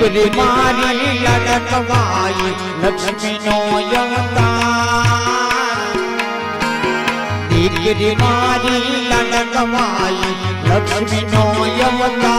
દીકરી મારી લડકવાઈ લક્ષ્મી નો દીકરી મારી લડકવાઈ લક્ષ્મી નો યવતા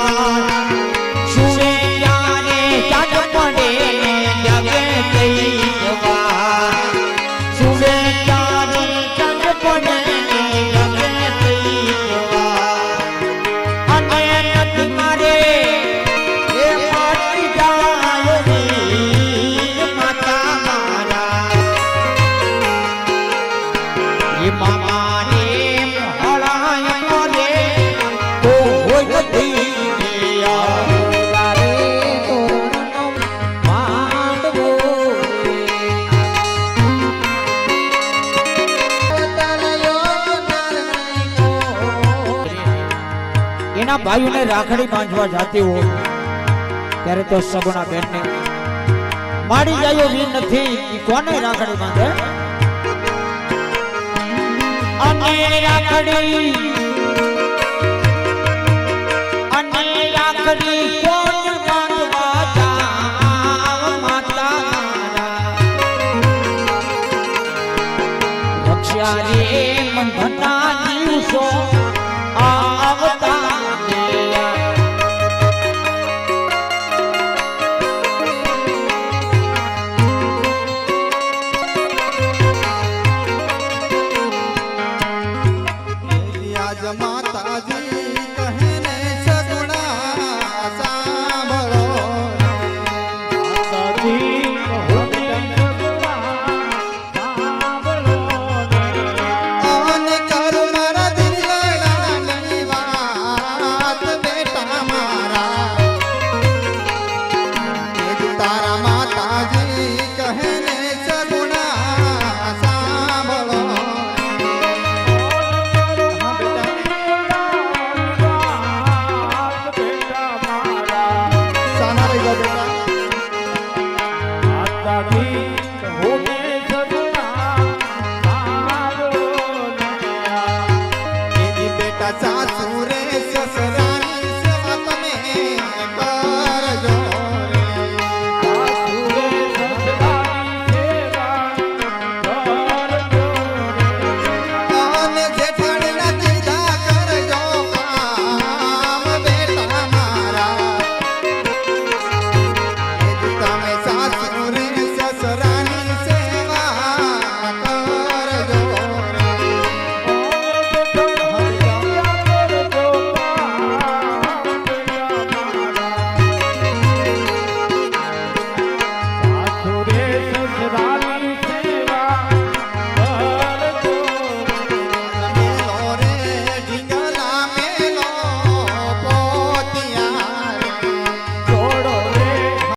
એના ભાઈઓને રાખડી બાંધવા જાતી હોય, ત્યારે તો સગુણા બેનને મારી જાય એવી નથી કોને રાખડી બાંધે? અને રાખડી અને રાખડી કોણ બાંધવા જા માતા રક્ષા રે મન ભટા દિવસો માતાજી.